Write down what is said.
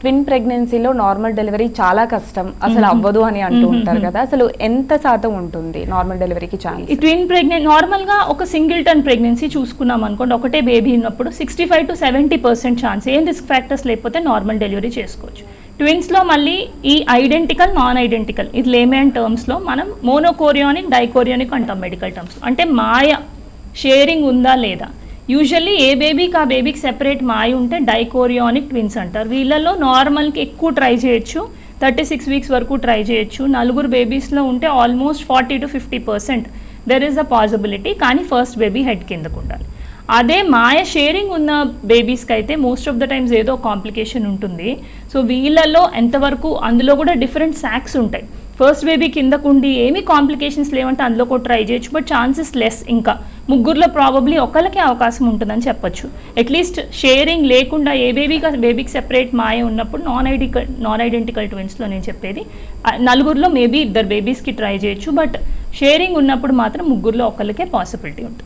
Twin ప్రెగ్నెన్సీలో normal delivery చాలా కష్టం. అసలు అవ్వదు అని అంటూ ఉంటారు కదా. అసలు ఎంత శాతం ఉంటుంది నార్మల్ డెలివరీకి ఛాన్స్ ఈ ట్విన్ ప్రెగ్నెంట్ నార్మల్గా ఒక సింగిల్ టన్ ప్రెగ్నెన్సీ చూసుకున్నాం అనుకోండి ఒకటే బేబీ ఉన్నప్పుడు sixty five to seventy percent chance ఏం రిస్క్ ఫ్యాక్టర్స్ లేకపోతే నార్మల్ డెలివరీ చేసుకోవచ్చు. ట్విన్స్లో మళ్ళీ ఈ ఐడెంటికల్ నాన్ ఐడెంటికల్ ఇది లేమేన్ టర్మ్స్లో మనం మోనోకోరియానిక్ డైకోరియానిక్ అంటాం మెడికల్ టర్మ్స్ అంటే మాయ షేరింగ్ ఉందా లేదా? యూజువల్లీ ఏ బేబీకి ఆ బేబీకి సెపరేట్ మాయ ఉంటే డైకోరియానిక్ ట్విన్స్ అంటారు. వీళ్ళల్లో నార్మల్కి ఎక్కువ ట్రై చేయొచ్చు. థర్టీ సిక్స్ వీక్స్ వరకు ట్రై చేయొచ్చు. నలుగురు బేబీస్లో ఉంటే almost forty to fifty percent there is a possibility కానీ ఫస్ట్ బేబీ హెడ్ కిందకు ఉండాలి. అదే మాయ షేరింగ్ ఉన్న బేబీస్కి అయితే మోస్ట్ ఆఫ్ ద టైమ్స్ ఏదో కాంప్లికేషన్ ఉంటుంది. సో వీళ్ళలో ఎంతవరకు అందులో కూడా డిఫరెంట్ శాక్స్ ఉంటాయి. ఫస్ట్ బేబీ కిందకుండి ఏమీ కాంప్లికేషన్స్ లేవంటే అందులో కూడా ట్రై చేయొచ్చు బట్ ఛాన్సెస్ లెస్ ఇంకా. ముగ్గురులో ప్రాబబ్లీ ఒకళ్ళకే అవకాశం ఉంటుందని చెప్పొచ్చు. అట్లీస్ట్ షేరింగ్ లేకుండా ఏ బేబీకి బేబీకి సెపరేట్ మాయ ఉన్నప్పుడు నాన్ ఐడికల్ నాన్ ఐడెంటికల్ ట్విన్స్లో నేను చెప్పేది. నలుగురిలో మేబీ ఇద్దరు బేబీస్కి ట్రై చేయొచ్చు బట్ షేరింగ్ ఉన్నప్పుడు మాత్రం ముగ్గురులో ఒకళ్ళకే పాసిబిలిటీ ఉంటుంది.